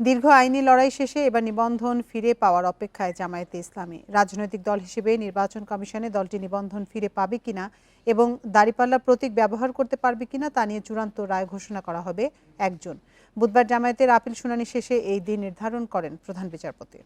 দীর্ঘ আইনি লড়াই শেষে এবার নিবন্ধন ফিরে পাওয়ার অপেক্ষায় জামায়াতে ইসলামী। রাজনৈতিক দল হিসেবে নির্বাচন কমিশনে দলটি নিবন্ধন ফিরে পাবে কিনা এবং দাঁড়িপাল্লা প্রতীক ব্যবহার করতে পারবে কিনা তা নিয়ে চূড়ান্ত রায় ঘোষণা করা হবে একজন। বুধবার জামায়াতের আপিল শুনানি শেষে এই দিন নির্ধারণ করেন প্রধান বিচারপতি।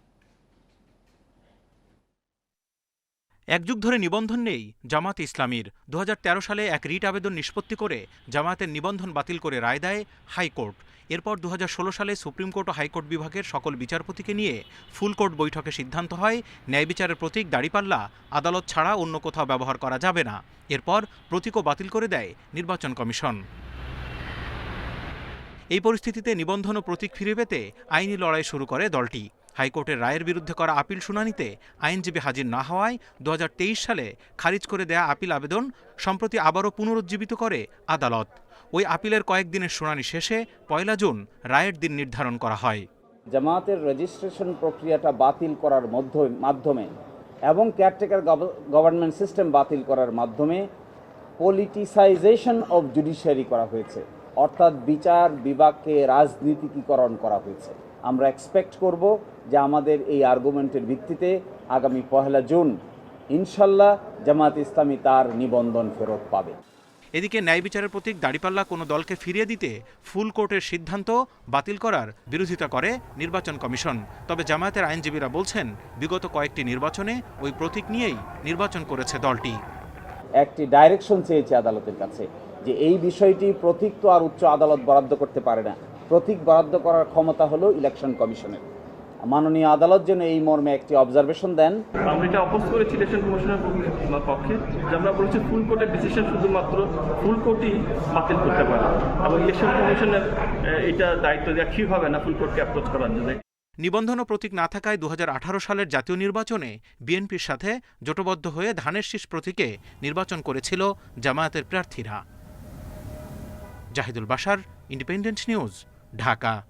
এক যুগ ধরে নিবন্ধন নেই জামাত ইসলামীর। দু হাজার তেরো সালে এক রিট আবেদন নিষ্পত্তি করে জামায়াতের নিবন্ধন বাতিল করে রায় দেয় হাইকোর্ট। এরপর দু হাজার ষোলো সালে সুপ্রিম কোর্ট ও হাইকোর্ট বিভাগের সকল বিচারপতিকে নিয়ে ফুল কোর্ট বৈঠকে সিদ্ধান্ত হয়, ন্যায় বিচারের প্রতীক দাড়িপাল্লা, আদালত ছাড়া অন্য কোথাও ব্যবহার করা যাবে না। এরপর প্রতীকও বাতিল করে দেয় নির্বাচন কমিশন। এই পরিস্থিতিতে নিবন্ধন ও প্রতীক ফিরে পেতে আইনি লড়াই শুরু করে দলটি। হাইকোর্টের রায়ের বিরুদ্ধে করা আপিল শুনানিতে আইনজীবী হাজির না হওয়ায় দু হাজার তেইশ সালে খারিজ করে দেয়া আপিল আবেদন সম্প্রতি আবারও পুনরুজ্জীবিত করে আদালত। ওই আপিলের কয়েকদিনের শুনানি শেষে পয়লা জুন রায়ের দিন নির্ধারণ করা হয়। জামায়াতের রেজিস্ট্রেশন প্রক্রিয়াটা বাতিল করার মধ্য- মাধ্যমে এবং কেয়ারটেকার গভর্নমেন্ট সিস্টেম বাতিল করার মাধ্যমে পলিটিসাইজেশন অফ জুডিশিয়ারি করা হয়েছে। অর্থাৎ বিচার বিভাগকে রাজনীতিকীকরণ করা হয়েছে। আমরা এক্সপেক্ট করব যে আমাদের এই আর্গুমেন্টের ভিত্তিতে আগামী পহেলা জুন ইনশাল্লাহ জামায়াত ইসলামী তার নিবন্ধন ফেরত পাবে। এদিকে ন্যায় বিচারের প্রতীক দাড়িপাল্লা কোনো দলকে ফিরিয়ে দিতে ফুল কোর্টের সিদ্ধান্ত বাতিল করার বিরোধিতা করে নির্বাচন কমিশন। তবে জামায়াতের আইনজীবীরা বলছেন বিগত কয়েকটি নির্বাচনে ওই প্রতীক নিয়েই নির্বাচন করেছে দলটি। একটি ডাইরেকশন চেয়েছে আদালতের কাছে যে এই বিষয়টি প্রতীক তো আর উচ্চ আদালত বরাদ্দ করতে পারে না। প্রতীক বরাদ্দ করার ক্ষমতা হলো ইলেকশন কমিশনের মাননীয় আদালত যেন এই মর্মে একটি অবজারভেশন দেন। আমরা এটা অপোজ করেছি ইলেকশন কমিশনের পক্ষে- যে আমরা বলেছি ফুল কোর্টের ডিসিশন শুধুমাত্র ফুল কোর্টই বাতিল করতে পারে। এবং ইলেকশন কমিশনের এটা দায়িত্ব দেওয়া ঠিক হবে না ফুল কোর্টকে অ্যাপ্রোচ করার জন্য। নিবন্ধন ও প্রতীক না থাকায় দু হাজার আঠারো সালের জাতীয় নির্বাচনে বিএনপির সাথে জোটবদ্ধ হয়ে ধানের শীষ প্রতীকে নির্বাচন করেছিল জামায়াতের প্রার্থীরা। জাহিদুল বাসার ইন্ডিপেন্ডেন্ট নিউজ ढाका।